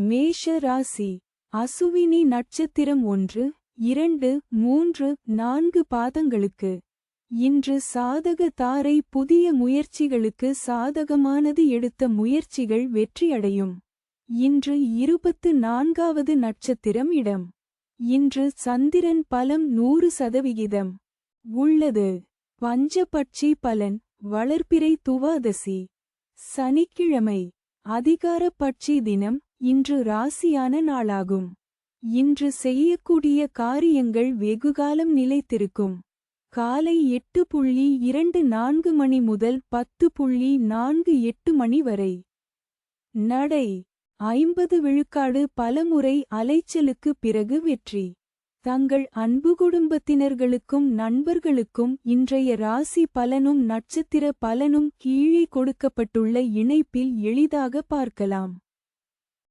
மேஷ ராசி அசுவினி நட்சத்திரம் ஒன்று இரண்டு மூன்று நான்கு பாதங்களுக்கு. இன்று சாதக தாரை புதிய முயற்சிகளுக்கு சாதகமானது எடுத்த முயற்சிகள் வெற்றியடையும். இன்று இருபத்து நான்காவது நட்சத்திரம் இடம். இன்று சந்திரன் பலம் நூறு சதவிகிதம். உள்ளது. பஞ்சபட்சி பலன் வளர்ப்பிறை துவாதசி. சனிக்கிழமை அதிகாரப்பட்சி தினம் இன்று ராசியான நாளாகும். இன்று செய்யக்கூடிய காரியங்கள் வெகுகாலம் நிலைத்திருக்கும். காலை எட்டு புள்ளி இரண்டு நான்கு மணி முதல் பத்து புள்ளி நான்கு எட்டு மணி வரை. நடை. ஐம்பது விழுக்காடு பலமுறை அலைச்சலுக்கு பிறகு வெற்றி. தங்கள் அன்பு குடும்பத்தினர்களுக்கும் நண்பர்களுக்கும் இன்றைய ராசி பலனும் நட்சத்திர பலனும் கீழே கொடுக்கப்பட்டுள்ள இணைப்பில் எளிதாக பார்க்கலாம்.